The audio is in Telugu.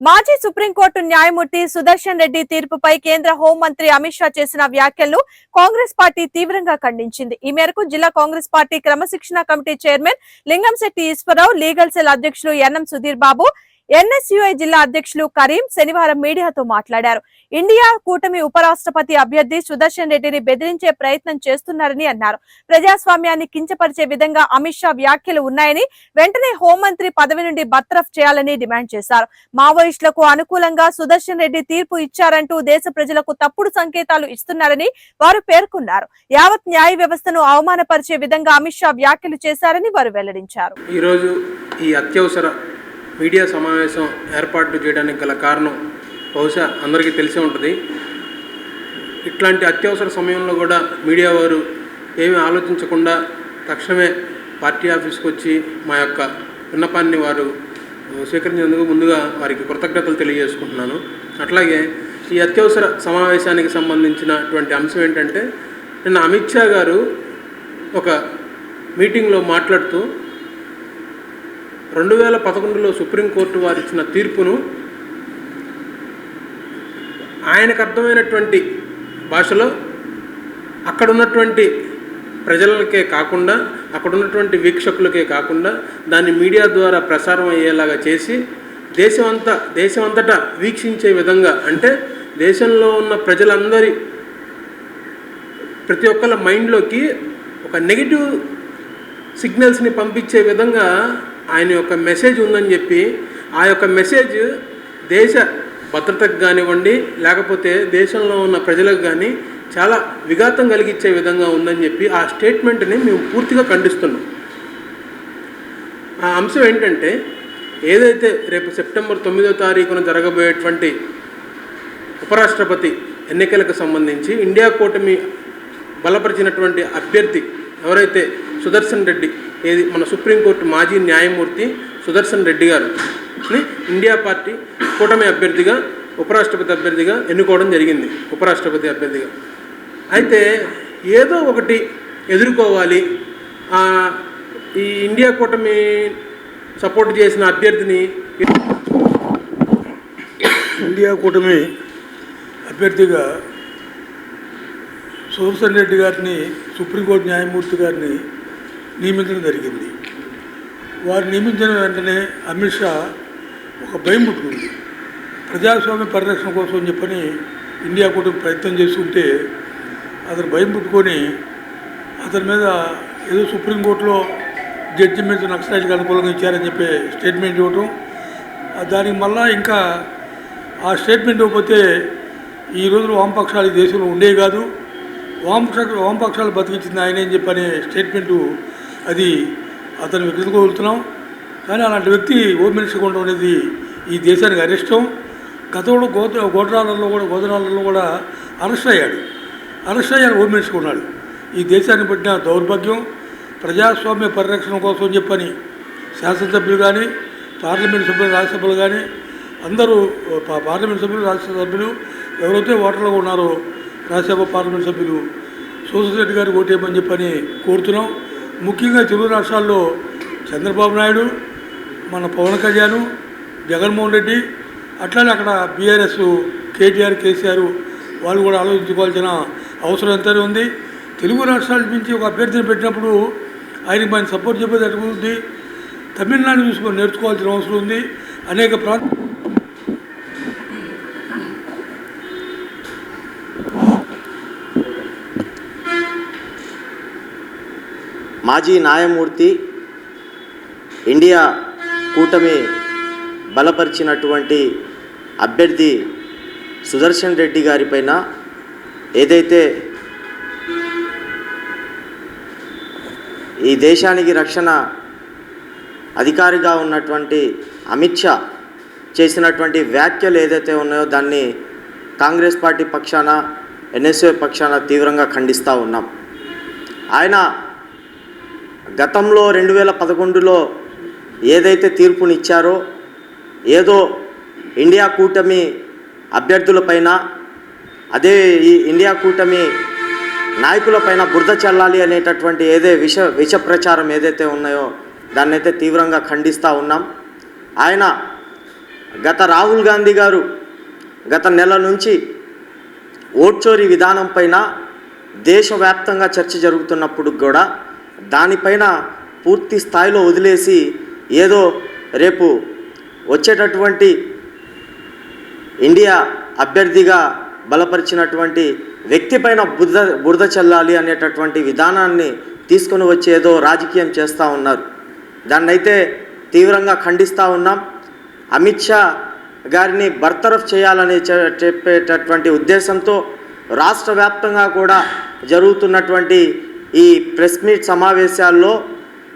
మాజీ సుప్రీంకోర్టు న్యాయమూర్తి సుదర్శన్ రెడ్డి తీర్పుపై కేంద్ర హోంమంత్రి అమిత్ షా చేసిన వ్యాఖ్యలను కాంగ్రెస్ పార్టీ తీవ్రంగా ఖండించింది. ఈ మేరకు జిల్లా కాంగ్రెస్ పార్టీ క్రమశిక్షణ committee chairman Lingamsetti Eswararao legal cell అధ్యక్షులు ఎన్ఎం సుధీర్ బాబు ఎన్ఎస్యుఐ జిల్లా అధ్యక్షులు కరీం శనివారం మీడియాతో మాట్లాడారు. ఇండియా కూటమి ఉపరాష్ట్రపతి అభ్యర్థి సుదర్శన్ రెడ్డిని బెదిరించే ప్రయత్నం చేస్తున్నారని అన్నారు. ప్రజాస్వామ్యాన్ని కించపరిచే విధంగా అమిత్ షా వ్యాఖ్యలు ఉన్నాయని వెంటనే హోంమంత్రి పదవి నుండి బర్తరఫ్ చేయాలని డిమాండ్ చేశారు. మావోయిస్టులకు అనుకూలంగా సుదర్శన్ రెడ్డి తీర్పు ఇచ్చారంటూ దేశ ప్రజలకు తప్పుడు సంకేతాలు ఇస్తున్నారని వారు పేర్కొన్నారు. యావత్ న్యాయ వ్యవస్థను అవమానపరిచే విధంగా అమిత్ షా వ్యాఖ్యలు చేశారని వారు వెల్లడించారు. ఈరోజు ఈ అత్యవసర మీడియా సమావేశం ఏర్పాటు చేయడానికి గల కారణం బహుశా అందరికీ తెలిసే ఉంటుంది. ఇట్లాంటి అత్యవసర సమయంలో కూడా మీడియా వారు ఏమీ ఆలోచించకుండా తక్షణమే పార్టీ ఆఫీస్కి వచ్చి మా యొక్క విన్నపాన్ని వారు స్వీకరించేందుకు ముందుగా వారికి కృతజ్ఞతలు తెలియజేసుకుంటున్నాను. అట్లాగే ఈ అత్యవసర సమావేశానికి సంబంధించినటువంటి అంశం ఏంటంటే నిన్న అమిత్ షా గారు ఒక మీటింగ్లో మాట్లాడుతూ రెండు వేల పదకొండులో సుప్రీంకోర్టు వారు ఇచ్చిన తీర్పును ఆయనకు అర్థమైనటువంటి భాషలో అక్కడ ఉన్నటువంటి ప్రజలకే కాకుండా అక్కడ ఉన్నటువంటి వీక్షకులకే కాకుండా దాన్ని మీడియా ద్వారా ప్రసారం అయ్యేలాగా చేసి దేశమంతా దేశమంతటా వీక్షించే విధంగా అంటే దేశంలో ఉన్న ప్రజలందరి ప్రతి ఒక్కళ్ళ మైండ్లోకి ఒక నెగిటివ్ సిగ్నల్స్ని పంపించే విధంగా ఆయన యొక్క మెసేజ్ ఉందని చెప్పి ఆ యొక్క మెసేజ్ దేశ భద్రతకు కానివ్వండి లేకపోతే దేశంలో ఉన్న ప్రజలకు కానీ చాలా విఘాతం కలిగించే విధంగా ఉందని చెప్పి ఆ స్టేట్మెంట్ని మేము పూర్తిగా ఖండిస్తున్నాం. ఆ అంశం ఏంటంటే ఏదైతే రేపు సెప్టెంబర్ తొమ్మిదో తారీఖున జరగబోయేటువంటి ఉపరాష్ట్రపతి ఎన్నికలకు సంబంధించి ఇండియా కూటమి బలపరిచినటువంటి అభ్యర్థి ఎవరైతే సుదర్శన్ రెడ్డి ఏది? మన సుప్రీంకోర్టు మాజీ న్యాయమూర్తి సుదర్శన్ రెడ్డి గారుని ఇండియా పార్టీ కూటమి అభ్యర్థిగా ఉపరాష్ట్రపతి అభ్యర్థిగా ఎన్నుకోవడం జరిగింది. ఉపరాష్ట్రపతి అభ్యర్థిగా. అయితే ఏదో ఒకటి ఎదుర్కోవాలి. ఈ ఇండియా కూటమి సపోర్ట్ చేసిన అభ్యర్థిని ఇండియా కూటమి అభ్యర్థిగా సుదర్శన్ రెడ్డి గారిని సుప్రీంకోర్టు న్యాయమూర్తి గారిని నియమించడం జరిగింది. వారు నియమించిన వెంటనే అమిత్ షా ఒక భయం పుట్టుకుంది ప్రజాస్వామ్య పరిరక్షణ కోసం అని చెప్పని ఇండియా కూటమి ప్రయత్నం చేస్తుంటే అతను భయం పుట్టుకొని అతని మీద ఏదో సుప్రీంకోర్టులో జడ్జిమెంట్ నక్సలైట్కి అనుకూలంగా ఇచ్చారని చెప్పి స్టేట్మెంట్ ఇవ్వటం దానికి మళ్ళా ఇంకా ఆ స్టేట్మెంట్ ఇవ్వకపోతే ఈ రోజున వామపక్షాలు ఈ దేశంలో ఉండేవి కాదు. వామపక్ష వామపక్షాలు బతికించింది ఆయన అని చెప్పని స్టేట్మెంటు అది అతను వెతుకోగలుగుతున్నాం కానీ అలాంటి వ్యక్తి హోమ్ మినిస్టర్గా ఉండడం అనేది ఈ దేశానికి అరిష్టం. గతంలో గోత గోత్రాలలో కూడా గోధనాలలో కూడా అరెస్ట్ అయ్యాడు. అరెస్ట్ అయ్యాడు హోమ్ ఉన్నాడు. ఈ దేశాన్ని పట్టిన దౌర్భాగ్యం ప్రజాస్వామ్య పరిరక్షణ కోసం చెప్పని శాసనసభ్యులు కానీ పార్లమెంట్ సభ్యులు రాజ్యసభలు కానీ అందరూ పార్లమెంట్ సభ్యులు రాజ్యసభ సభ్యులు ఎవరైతే ఓటర్లుగా ఉన్నారో రాజ్యసభ పార్లమెంట్ సభ్యులు సోషల్ రెడ్డి గారు ఓటేయమని చెప్పని కోరుతున్నాం. ముఖ్యంగా తెలుగు రాష్ట్రాల్లో చంద్రబాబు నాయుడు మన పవన్ కళ్యాణ్ జగన్మోహన్ రెడ్డి అట్లానే అక్కడ బీఆర్ఎస్ కేటీఆర్ కేసీఆర్ వాళ్ళు కూడా ఆలోచించుకోవాల్సిన అవసరం ఎంతనే ఉంది. తెలుగు రాష్ట్రాల నుంచి ఒక అభ్యర్థిని పెట్టినప్పుడు ఆయనకి మనం సపోర్ట్ చెప్పేది ఎటువంటి తమిళనాడు చూసుకొని నేర్చుకోవాల్సిన అవసరం ఉంది. అనేక ప్రాంత మాజీ న్యాయమూర్తి ఇండియా కూటమి బలపరిచినటువంటి అభ్యర్థి సుదర్శన్ రెడ్డి గారిపైన ఏదైతే ఈ దేశానికి రక్షణ అధికారిగా ఉన్నటువంటి అమిత్ షా చేసినటువంటి వ్యాఖ్యలు ఏదైతే ఉన్నాయో దాన్ని కాంగ్రెస్ పార్టీ పక్షాన ఎన్ఎస్ఏ పక్షాన తీవ్రంగా ఖండిస్తూ ఉన్నాం. ఆయన గతంలో రెండు వేల పదకొండులో ఏదైతే తీర్పునిచ్చారో ఏదో ఇండియా కూటమి అభ్యర్థులపైన అదే ఈ ఇండియా కూటమి నాయకులపైన బురద చల్లాలి అనేటటువంటి ఏదే విష విష ప్రచారం ఏదైతే ఉన్నాయో దాన్నైతే తీవ్రంగా ఖండిస్తూ ఉన్నాం. ఆయన గత రాహుల్ గాంధీ గారు గత నెల నుంచి ఓట్చోరీ విధానం పైన దేశవ్యాప్తంగా చర్చ జరుగుతున్నప్పుడు కూడా దానిపైన పూర్తి స్థాయిలో వదిలేసి ఏదో రేపు వచ్చేటటువంటి ఇండియా అభ్యర్థిగా బలపరిచినటువంటి వ్యక్తి పైన బురద బురద చల్లాలి అనేటటువంటి విధానాన్ని తీసుకొని వచ్చి ఏదో రాజకీయం చేస్తూ ఉన్నారు. దాన్నైతే తీవ్రంగా ఖండిస్తూ ఉన్నాం. అమిత్ షా గారిని బర్తరఫ్ చేయాలని చెప్పేటటువంటి ఉద్దేశంతో రాష్ట్ర వ్యాప్తంగా కూడా జరుగుతున్నటువంటి ఈ ప్రెస్ మీట్ సమావేశాల్లో